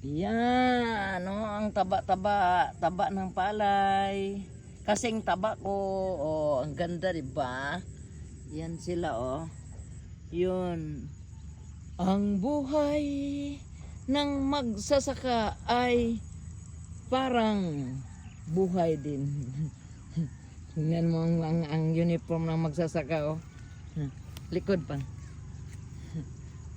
Yan, ano, ang taba-taba, taba ng palay. Kasing taba ko, oh, ang ganda, di ba? Yan sila, oh. Yun. Ang buhay ng magsasaka ay parang buhay din. Tingnan mo ang, ang, ang uniform ng magsasaka, oh. Likod pa.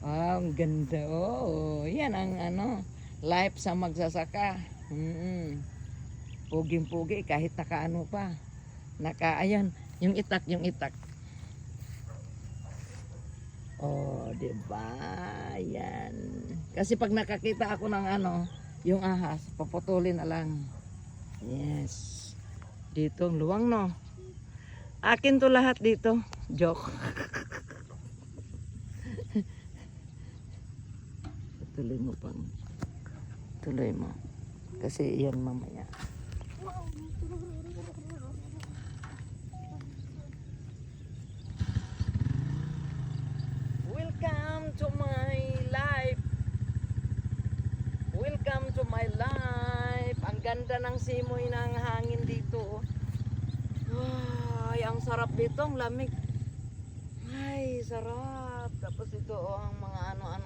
Wow, ang ganda. Oh, yan ang ano, life sa magsasaka. Mm Puging-pugi kahit nakaano pa. Naka, ayan, yung itak, yung itak. Oh, di ba? Yan. Kasi pag nakakita ako ng ano, yung ahas, paputulin na lang. Yes. Dito ang luwang, no? Akin to lahat dito. Joke. Tuloy mo pang. Tuloy mo. Kasi yan mamaya. Welcome to my life. Welcome to my life. Ang ganda ng simoy ng hangin dito. Ay, ang sarap dito, ang lamig. Ay, sarap. Tapos ito oh, ang mga ano-ano ano.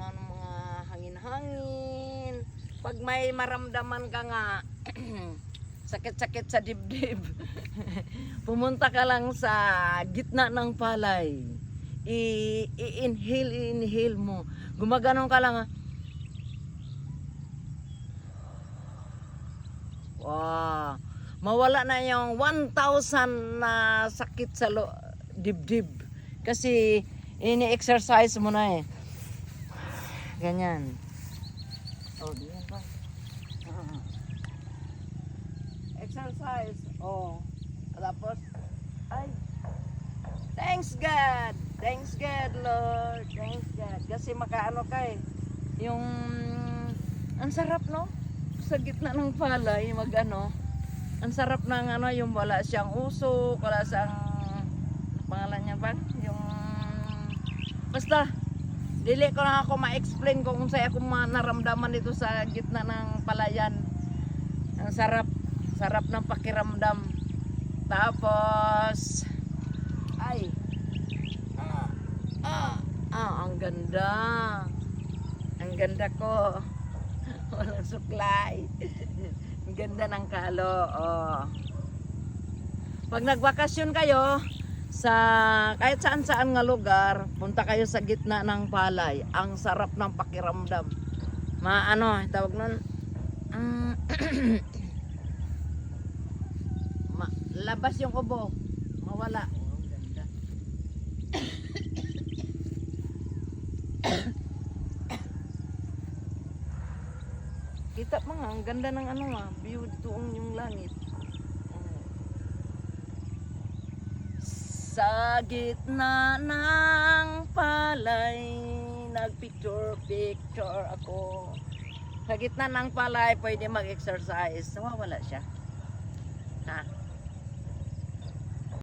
Pag may maramdaman ka nga sakit-sakit sa dibdib. Pumunta ka lang sa gitna ng palay. I-inhale, i-inhale mo. Gumaganon ka lang ah. Wow. Mawala na yung 1,000 na sakit sa lo- dibdib. Kasi ini-exercise mo na eh. Ganyan. Oh, ganyan pa. Ah. Exercise. Oh. Tapos, ay. Thanks God. Thanks God, Lord. Thanks God. Kasi makaano ka eh. Yung, ang sarap no? Sa gitna ng palay, mag ano. Ang sarap ng ano, yung wala siyang usok, wala siyang, pangalan niya ba? Yung, basta, dili ko na ako ma-explain kung saan ako ma- naramdaman dito sa gitna ng palayan. Ang sarap, sarap ng pakiramdam. Tapos, ay, ah, ah, ah, ang ganda. Ang ganda ko. Walang suklay. ang ganda ng kalo. Oh. Pag nagbakasyon kayo, sa kahit saan saan nga lugar, punta kayo sa gitna ng palay. Ang sarap ng pakiramdam. Maano, tawag nun, ma, labas yung ubo. Mawala. Oh, ganda. Kita mo nga, ang ganda ng ano nga, view ang yung langit. Oh. Sa gitna ng palay, nagpicture-picture ako. Sa gitna ng palay, pwede mag-exercise. Nawawala siya. Ha?